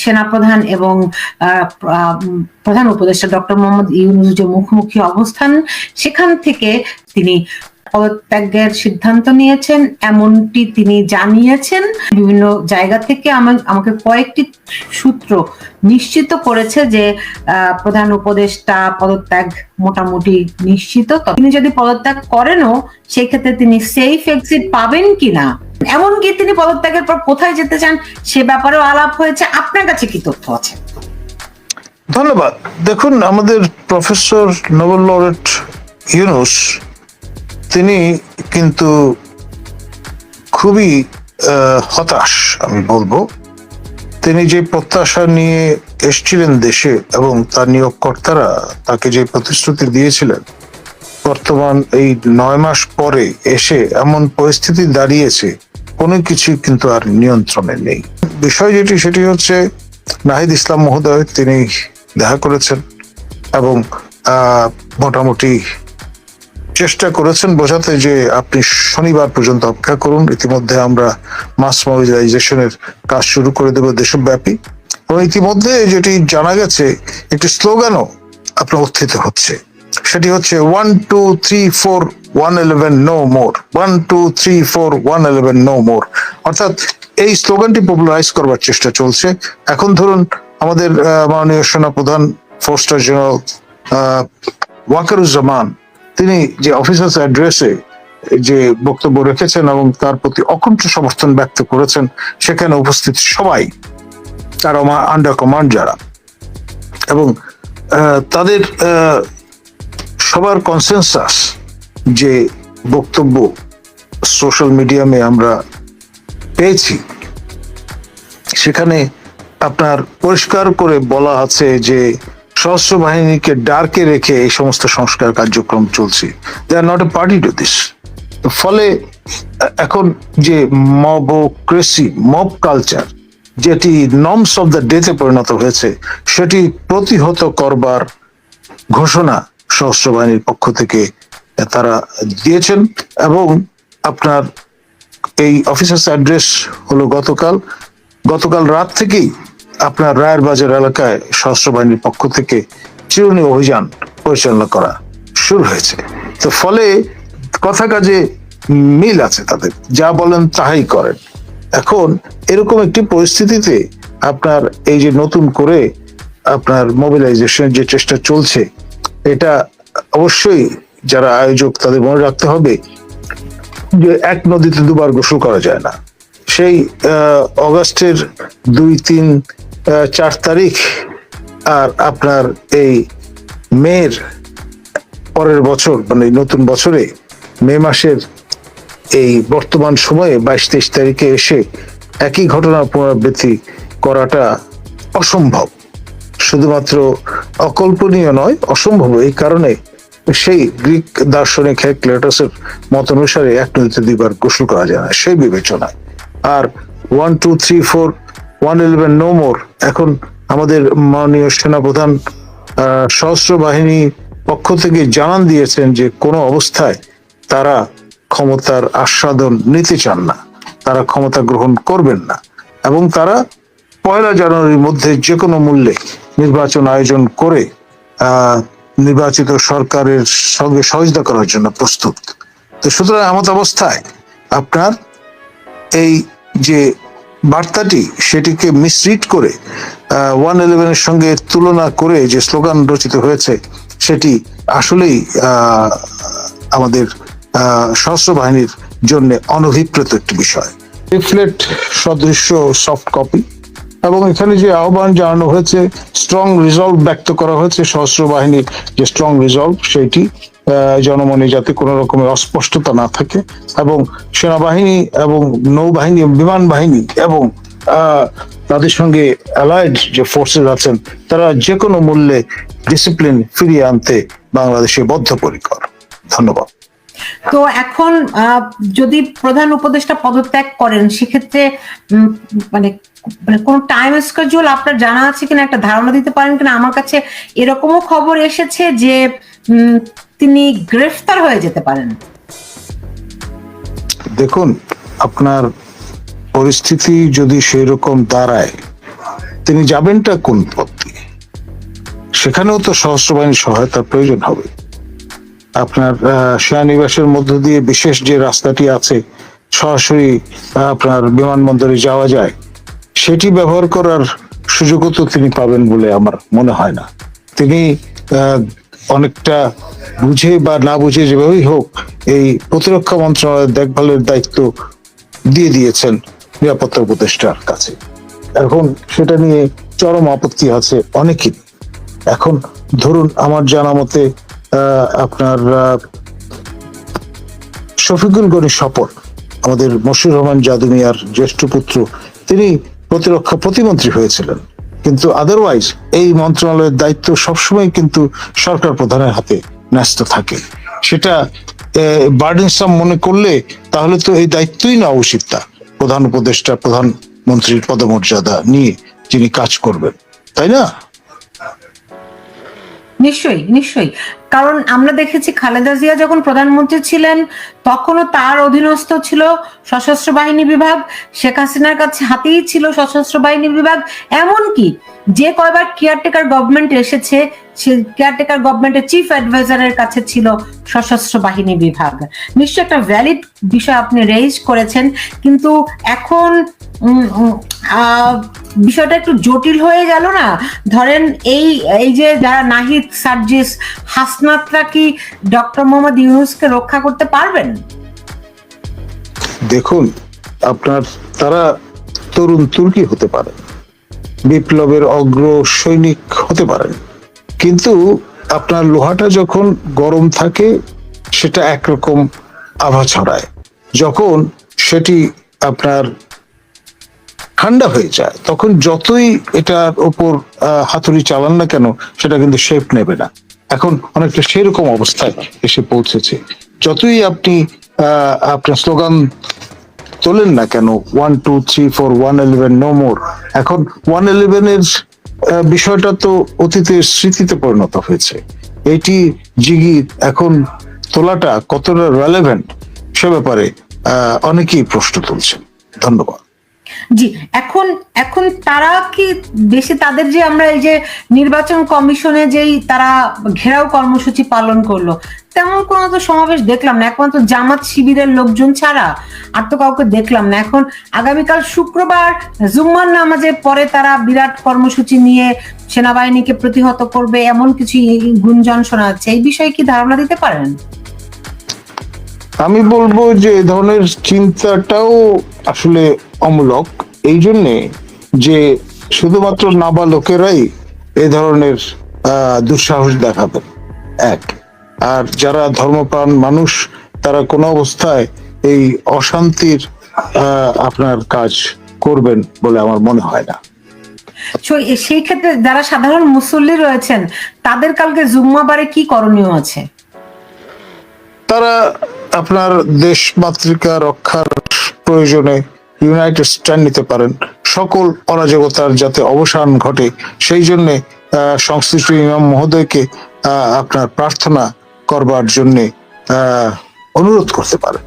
সেনাপ্রধান এবং প্রধান উপদেষ্টা ডক্টর মোহাম্মদ ইউনুস যে মুখোমুখি অবস্থান সেখান থেকে তিনি পদত্যাগের সিদ্ধান্ত নিয়েছেন, এমনটি তিনি জানিয়েছেন। বিভিন্ন জায়গা থেকে আমাকে কয়েকটি সূত্র নিশ্চিত করেছে যে প্রধান উপদেষ্টা পদত্যাগ মোটামুটি নিশ্চিত। তিনি যদি পদত্যাগ করেনও, সেক্ষেত্রে তিনি সেফ এক্সিট পাবেন কিনা? এমনকি তিনি পদত্যাগের পর কোথায় যেতে চান, সে ব্যাপারেও আলাপ হয়েছে। আপনার কাছে কি তথ্য আছে? ধন্যবাদ। দেখুন, আমাদের প্রফেসর নোবেল লরেট ইউনুস তিনি কিন্তু খুবই হতাশ, আমি বলব। তিনি যে প্রত্যাশা নিয়ে এসছিলেন দেশে এবং তার নিয়োগকর্তারা তাকে যে প্রতিশ্রুতি দিয়েছিলেন, বর্তমান এই নয় মাস পরে এসে এমন পরিস্থিতি দাঁড়িয়েছে, কোনো কিছু কিন্তু আর নিয়ন্ত্রণে নেই। বিষয় যেটি, সেটি হচ্ছে, নাহিদ ইসলাম মহোদয় তিনি দেখা করেছেন এবং মোটামুটি চেষ্টা করেছেন বোঝাতে যে আপনি শনিবার পর্যন্ত অপেক্ষা করুন। ইতিমধ্যে আমরা মাস মোবিলাইজেশনের কাজ শুরু করে দেব দেশব্যাপী। এবং ইতিমধ্যে যেটি জানা গেছে, একটি স্লোগানও আপনার উত্থিত হচ্ছে। সেটি হচ্ছে one two three four one eleven no more one two three four one eleven no more অর্থাৎ এই স্লোগানটি পপুলারাইজ করবার চেষ্টা চলছে। এখন ধরুন, আমাদের মাননীয় সেনাপ্রধান ফোর স্টার জেনারেল ওয়াকারুজ্জামান তিনি যে অফিসার্স অ্যাড্রেসে যে বক্তব্য রেখেছেন এবং তার প্রতি অকুণ্ঠ সমর্থন ব্যক্ত করেছেন, সেখানে উপস্থিত সবাই তার আন্ডার কমান্ড যারা। এবং তাদের সবার কনসেনসাস যে বক্তব্য সোশ্যাল মিডিয়ামে আমরা পেয়েছি, সেখানে আপনার পরিষ্কার করে বলা আছে যে সশস্ত্র বাহিনীকে ডার্কে রেখে এই সমস্ত সংস্কার কার্যক্রম চলছে। They are not a party to this ফলে এখন যে মবোক্রেসি, মব কালচার, যেটি নর্মস অফ দ্য ডেতে পরিণত হয়েছে, সেটি প্রতিহত করবার ঘোষণা সশস্ত্র বাহিনীর পক্ষ থেকে তারা দিয়েছেন এবং আপনার এই অফিসার্স অ্যাড্রেস হলো গতকাল। গতকাল রাত থেকেই আপনার রায়ের বাজার এলাকায় সশস্ত্র বাহিনীর পক্ষ থেকে চিরুনি অভিযান পরিচালনা করা শুরু হয়েছে। তো ফলে কথা কাজে মিল আছে তাদের, যা বলেন তাহাই করেন। এখন এরকম একটি পরিস্থিতিতে আপনার এই যে নতুন করে আপনার মোবিলাইজেশনের যে চেষ্টা চলছে, এটা অবশ্যই যারা আয়োজক তাদের মনে রাখতে হবে যে এক নদীতে দুবার গোসল করা যায় না। সেই অগাস্টের দুই তিন চার তারিখ আর আপনার এই মেয়ের পরের বছর মানে নতুন বছরে মে মাসের এই বর্তমান সময়ে বাইশ তেইশ তারিখে এসে একই ঘটনার পুনরাবৃত্তি করাটা অসম্ভব। শুধুমাত্র অকল্পনীয় নয়, অসম্ভব। এই কারণে সেই গ্রিক দার্শনিক হেকলেটাসের মত অনুসারে এক নদীতে দুইবার গোসল করা যায় না, সেই বিবেচনায়। আর one two three four one eleven no more এখন আমাদের মাননীয় সেনাপ্রধান সশস্ত্র বাহিনী পক্ষ থেকে জানান দিয়েছেন যে কোনো অবস্থায় তারা ক্ষমতার আস্বাদন নিতে চান না। তারা ক্ষমতা গ্রহণ করবেন না। এবং তারা পয়লা জানুয়ারির মধ্যে যে কোনো মূল্যে নির্বাচন আয়োজন করে নির্বাচিত সরকারের সঙ্গে সহযোগিতা করার জন্য প্রস্তুত। তো সুতরাং এমত অবস্থায় আপনার এই যে বার্তাটি সেটিকে মিসরিড করে ওয়ান ইলেভেনের সঙ্গে তুলনা করে যে স্লোগান রচিত হয়েছে, সেটি আসলেই আমাদের সশস্ত্র বাহিনীর জন্য অনভিপ্রেত একটি বিষয়। লিফলেট সদৃশ্য সফট কপি এবং এখানে যে আহ্বান জানানো হয়েছে স্ট্রং রিজলভ ব্যক্ত করা হয়েছে সশস্ত্র বাহিনীর যে স্ট্রং রিজলভ সেইটি জনমনে যাতে কোনো রকমের অস্পষ্টতা না থাকে এবং সেনাবাহিনী এবং নৌবাহিনী, বিমান বাহিনী এবং তাদের সঙ্গে অ্যালায়েড যে ফোর্সেস আছেন, তারা যে কোনো মূল্যে ডিসিপ্লিন ফিরিয়ে আনতে বাংলাদেশে বদ্ধপরিকর। ধন্যবাদ। তো এখন যদি প্রধান উপদেষ্টা পদত্যাগ করেন, সেক্ষেত্রে মানে মানে কোন টাইম স্কেজুল আপনার জানা আছে কিনা, একটা ধারণা দিতে পারেন কিনা? আমার কাছে এরকমও খবর এসেছে যে তিনি গ্রেফতার হয়ে যেতে পারেন। দেখুন, আপনার পরিস্থিতি যদি সেই রকম দাঁড়ায়, তিনি যাবেনটা কোন পথ? দিয়ে সেখানেও তো সশস্ত্র বাহিনীর সহায়তার প্রয়োজন হবে। আপনার সেনানিবাসের মধ্য দিয়ে বিশেষ যে রাস্তাটি আছে, সরাসরি আপনার বিমানবন্দরে যাওয়া যায়, সেটি ব্যবহার করার সুযোগও তো তিনি পাবেন বলে আমার মনে হয় না। তিনি অনেকটা বুঝে বা না বুঝে যেভাবেই হোক এই প্রতিরক্ষা মন্ত্রণালয়ের দেখভালের দায়িত্ব দিয়ে দিয়েছেন নিরাপত্তা উপদেষ্টার কাছে। এখন সেটা নিয়ে চরম আপত্তি আছে অনেকেরই। এখন ধরুন আমার জানা মতে আপনার শফিকুল গনি স্বপন আমাদের মশিউর রহমান জাদু মিয়ার জ্যেষ্ঠ পুত্র, তিনি প্রতিরক্ষা প্রতিমন্ত্রী হয়েছিলেন। কিন্তু আদারওয়াইজ এই মন্ত্রণালয়ের দায়িত্ব সবসময় কিন্তু সরকার প্রধানের হাতে ন্যস্ত থাকে। সেটা বার্ডেনসাম মনে করলে তাহলে তো এই দায়িত্বই না উচিত তা, প্রধান উপদেষ্টা প্রধানমন্ত্রীর পদমর্যাদা নিয়ে যিনি কাজ করবেন। তাই না? নিশ্চয়ই নিশ্চয়ই। কারণ আমরা দেখেছি খালেদা জিয়া যখন প্রধানমন্ত্রী ছিলেন, তখনও তার অধীনস্থ ছিল সশস্ত্র বাহিনী বিভাগ। শেখ হাসিনার কাছে হাতেই ছিল সশস্ত্র বাহিনী বিভাগ। এমনকি যে কয়বার কেয়ারটেকার গভর্নমেন্ট এসেছে কেয়ারটেকার গভর্নমেন্টের চিফ অ্যাডভাইজারের কাছে ছিল সশস্ত্র বাহিনী বিভাগ। নিশ্চয় একটা ভ্যালিড বিষয় আপনি রেজ করেছেন। কিন্তু এখন বিষয়টা একটু জটিল হয়ে গেল না? ধরেন এই এই যে যারা নাহিদ, সার্জিস হাসনাতরা কি ডক্টর মোহাম্মদ ইউনুসকে রক্ষা করতে পারবেন? দেখুন, আপনার, তারা তরুণ তুর্কি হতে পারে, বিপ্লবের অগ্র সৈনিক হতে পারেন কিন্তু আপনার লোহাটা যখন গরম থাকে, সেটা একরকম আভা ছড়ায়। যখন সেটি আপনার ঠান্ডা হয়ে যায়, তখন যতই এটার ওপর হাতুড়ি চালান না কেন, সেটা কিন্তু শেপ নেবে না। এখন অনেকটা সেরকম অবস্থায় এসে পৌঁছেছে। যতই আপনি আপনার স্লোগান তোলেন না কেন one two three four one eleven no more এখন ওয়ান ইলেভেনের বিষয়টা তো অতীতের স্মৃতিতে পরিণত হয়েছে। এটি জিগির এখন তোলাটা কতটা রেলেভেন্ট সে ব্যাপারে অনেকেই প্রশ্ন তুলছেন। ধন্যবাদ। জি, এখন এখন তারা কি বেশি তাদের যে আমরা এই যে নির্বাচন কমিশনে যেই তারা ঘেরাও কর্মসূচি পালন করল, তেমন কোনো তো সমাবেশ দেখলাম না। একমাত্র জামাত শিবিরের লোকজন ছাড়া আর তো কাউকে দেখলাম না। এখন আগামীকাল শুক্রবার জুম্মার নামাজের পরে তারা বিরাট কর্মসূচি নিয়ে সেনাবাহিনীকে প্রতিহত করবে এমন কিছু গুঞ্জন শোনা যাচ্ছে। এই বিষয়ে কি ধারণা দিতে পারেন? আমি বলব যে এ ধরনের চিন্তাটাও আসলে অমূলক। এই জন্যে যে শুধুমাত্র নাবালকেরাই এ ধরনের দুঃসাহস দেখাবেন। এক আর যারা ধর্মপ্রাণ মানুষ তারা কোনো অবস্থায় এই অশান্তির আপনার কাজ করবেন বলে আমার মনে হয় না। সেই ক্ষেত্রে যারা সাধারণ মুসল্লি রয়েছেন তাদের কালকে জুম্মাবারে কি করণীয় আছে? তারা আপনার দেশ মাতৃকা রক্ষার প্রয়োজনে ইউনাইটেড স্ট্যান্ড নিতে পারেন। সকল অরাজকতার যাতে অবসান ঘটে, সেই জন্য সংশ্লিষ্ট ইমাম মহোদয়কে আপনার প্রার্থনা করবার জন্য অনুরোধ করতে পারে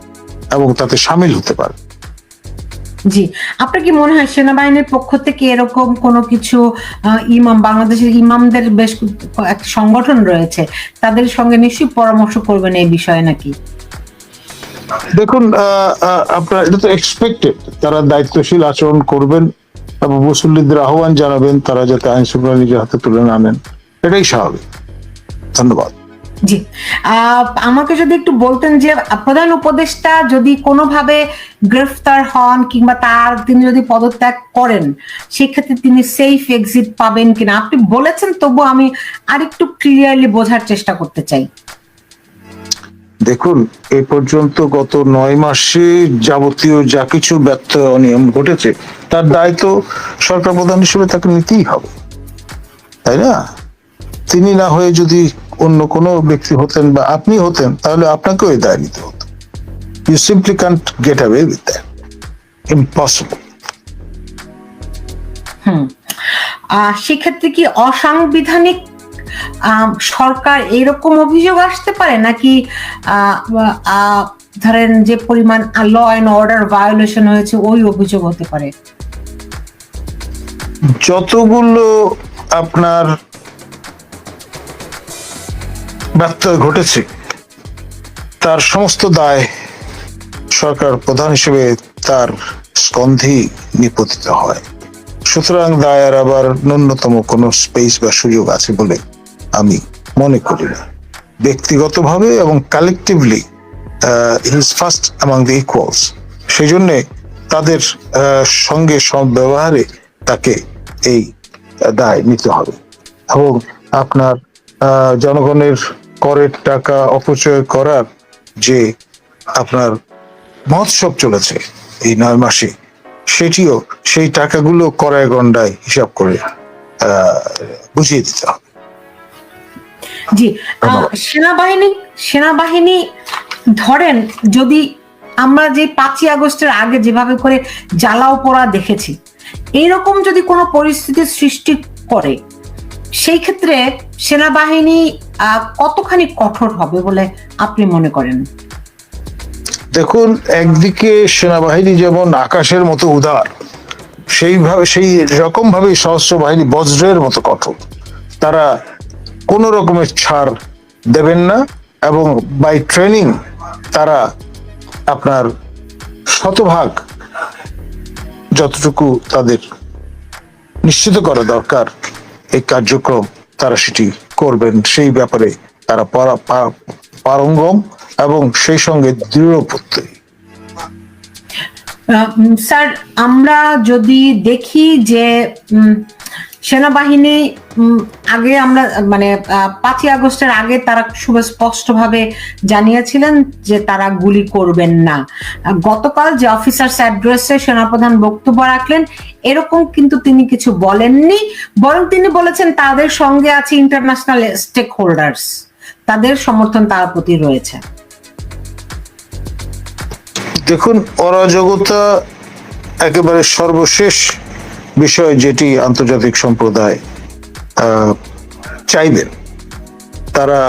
এবং তাতে সামিল হতে পারে জি, আপনার কি মনে হয় সেনাবাহিনীর পক্ষ থেকে এরকম কোনো কিছু ইমাম, বাংলাদেশের ইমামদের বেশ এক সংগঠন রয়েছে, তাদের সঙ্গে নিশ্চয়ই পরামর্শ করবেন এই বিষয়ে নাকি? দেখুন আপনার এটা তো এক্সপেক্টেড তারা দায়িত্বশীল আচরণ করবেন এবং মুসল্লিদের আহ্বান জানাবেন, তারা যাতে আইন শৃঙ্খলা নিজের হাতে তুলে না নেন। এটাই স্বাভাবিক। ধন্যবাদ। জি। আমাকে যদি একটু বলতেন যে প্রধান উপদেষ্টা যদি কোনোভাবে গ্রেফতার হন কিংবা তার তিনি যদি পদত্যাগ করেন, সেক্ষেত্রে তিনি সেফ এক্সিট পাবেন কিনা? আপনি বলেছেন তবু আমি আরেকটু ক্লিয়ারলি বোঝার চেষ্টা করতে চাই। দেখুন, এ পর্যন্ত গত নয় মাসে যাবতীয় যা কিছু ব্যর্থ অনিয়ম ঘটেছে, তার দায় তো সরকার প্রধান হিসেবে তাকে নিতেই হবে। তাই না? তিনি না হয়ে যদি অন্য কোনো ব্যক্তি হতেন বা আপনি হতেন, তাহলে আপনাকেও এই দায় নিতে হতো। You simply can't get away with that impossible hmm. সেক্ষেত্রে কি অসাংবিধানিক সরকার এরকম অভিযোগ আসতে পারে নাকি ধরেন যে পরিমাণ ল অ্যান্ড অর্ডার ভায়োলেশন হয়েছে ওই অভিযোগ হতে পারে? যতগুলো আপনার ব্যত্যয় ঘটেছে, তার সমস্ত দায় সরকার প্রধান হিসেবে তার স্কন্ধেই নিপতিত হয়। সুতরাং দায়ের আবার ন্যূনতম কোনো স্পেস বা সুযোগ আছে বলে আমি মনে করি না। ব্যক্তিগতভাবে এবং collectively his first among the equals সেই জন্যে তাদের সঙ্গে সব ব্যবহারে তাকে এই দায় নিতে হবে। এবং আপনার জনগণের করের টাকা অপচয় করার যে আপনার মহোৎসব চলেছে এই নয় মাসে, সেটিও সেই টাকাগুলো করায় গন্ডায় হিসাব করে বুঝিয়ে দিতে হবে। জি সেনাবাহিনী সেনাবাহিনী ধরেন যদি আমরা যে পাঁচই আগস্টের আগে যেভাবে করে জ্বালাও পোড়া দেখেছি এইরকম যদি কোনো পরিস্থিতির সৃষ্টি করে সেই ক্ষেত্রে সেনাবাহিনী কতখানি কঠোর হবে বলে আপনি মনে করেন? দেখুন একদিকে সেনাবাহিনী যেমন আকাশের মতো উদার সেইভাবে সেই রকম ভাবে সশস্ত্র বাহিনী বজ্রের মতো কঠোর। তারা কোনো রকমের ছাড় দেবেন না এবং বাই ট্রেনিং তারা আপনার শতভাগ যতটুকু তাদের নিশ্চিত করা দরকার, এই কার্যক্রম তারা সেটি করবেন। সেই ব্যাপারে তারা পারঙ্গম এবং সেই সঙ্গে দৃঢ় প্রত্যয়। স্যার, আমরা যদি দেখি যে সেনাবাহিনী আগে আমরা মানে পাঁচই আগস্টের আগে তারা খুব স্পষ্টভাবে জানিয়েছিলেন যে তারা গুলি করবেন না। গতকাল যে অফিসার্স অ্যাড্রেসে সেনাপ্রধান বক্তব্য রাখলেন, এরকম কিন্তু তিনি কিছু বলেননি, বরং তিনি বলেছেন তাদের সঙ্গে আছে ইন্টারন্যাশনাল স্টেক হোল্ডার্স তাদের সমর্থন তার প্রতি রয়েছে। দেখুন, অরাজকতা একেবারে সর্বশেষ। বিষয় যেটি আন্তর্জাতিক সম্প্রদায় চাইবেন, তারা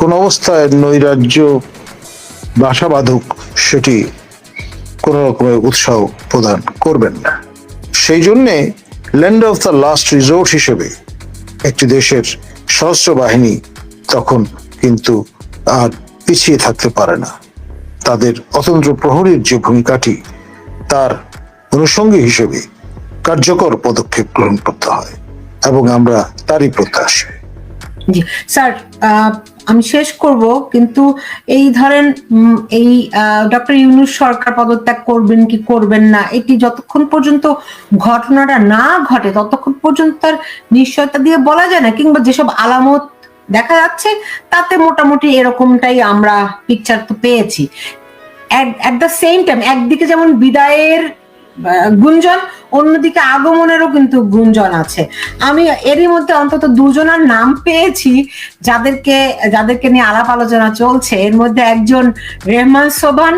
কোন অবস্থায় নৈরাজ্য বাসা বাঁধুক সেটি কোন রকমের উৎসাহ প্রদান করবেন না। সেই জন্যে land of the last resort হিসেবে একটি দেশের সশস্ত্র বাহিনী তখন কিন্তু আর পিছিয়ে থাকতে পারে না। তাদের অতন্ত্র প্রহরীর যে ভূমিকাটি, তার অনুষঙ্গী হিসেবে কার্যকর পদক্ষেপ গ্রহণ করতে হয় এবং আমরা তারই প্রত্যাশী। জি। স্যার আমি শেষ করব, কিন্তু এই ধরেন এই ডক্টর ইউনুস সরকার পদত্যাগ করবেন কি করবেন না, এটি যতক্ষণ পর্যন্ত ঘটনাটা না ঘটে, ততক্ষণ পর্যন্ত তার নিশ্চয়তা দিয়ে বলা যায় না, কিংবা যেসব আলামত দেখা যাচ্ছে, তাতে মোটামুটি এরকমটাই আমরা পিকচার তো পেয়েছি। অ্যাট দ্য সেম টাইম একদিকে যেমন বিদায়ের গুঞ্জন, অন্যদিকে আগমনেরও কিন্তু গুঞ্জন আছে। আমি এরই মধ্যে অন্তত দুজনের নাম পেয়েছি যাদেরকে যাদেরকে নিয়ে আলাপ আলোচনা চলছে। এর মধ্যে একজন রেহমান সোবান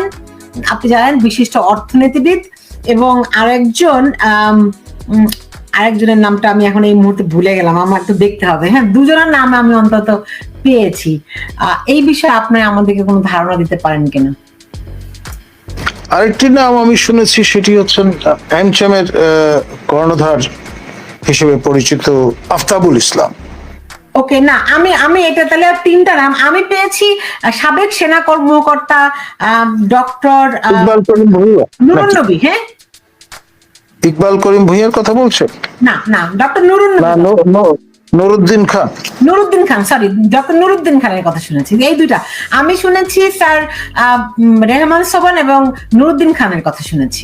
আপনি জানেন, বিশিষ্ট অর্থনীতিবিদ এবং আরেকজন আরেকজনের নামটা আমি এখন এই মুহূর্তে ভুলে গেলাম, আমার একটু দেখতে হবে। হ্যাঁ দুজনের নাম আমি অন্তত পেয়েছি। এই বিষয়ে আপনি আমাদেরকে কোনো ধারণা দিতে পারেন কিনা? আরেকটি নাম আমি শুনেছি সেটি হচ্ছেন অ্যামচামের কর্ণধার হিসেবে পরিচিত আফতাবুল ইসলাম। ওকে না আমি আমি এটা তাহলে তিনটা নাম আমি পেয়েছি সাবেক সেনা কর্মকর্তা ডক্টর ইকবাল করিম ভুইয়া। নুরুন নবী হ্যাঁ? ইকবাল করিম ভুইয়ার কথা বলছেন? না না ডক্টর নুরুন না নবী নো- নো- নুরুদ্দিন খান। নুরুদ্দিন খান সরি ডক্টর নুরুদ্দিন খানের কথা শুনেছি। এই দুইটা। আমি শুনেছি স্যার রেহমান সোবান এবং নুরুদ্দিন খানের কথা শুনেছি।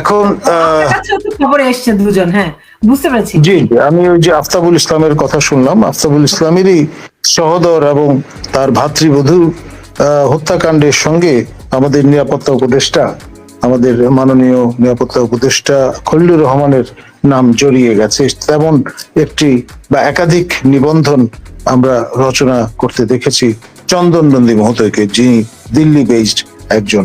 এখন খবরে এসছে দুজন হ্যাঁ বুঝতে পেরেছি। জি আমি ওই যে আফতাবুল ইসলামের কথা শুনলাম। আফতাবুল ইসলামেরই সহদর এবং তার ভাতৃবধূ হত্যাকাণ্ডের সঙ্গে আমাদের নিরাপত্তা উপদেষ্টা আমাদের মাননীয় নিরাপত্তা উপদেষ্টা খলিলুর রহমানের নাম জড়িয়ে গেছে। তেমন একটি বা একাধিক নিবন্ধন আমরা রচনা করতে দেখেছি। চন্দন নন্দী মহোদয়কে, যিনি দিল্লি বেসড একজন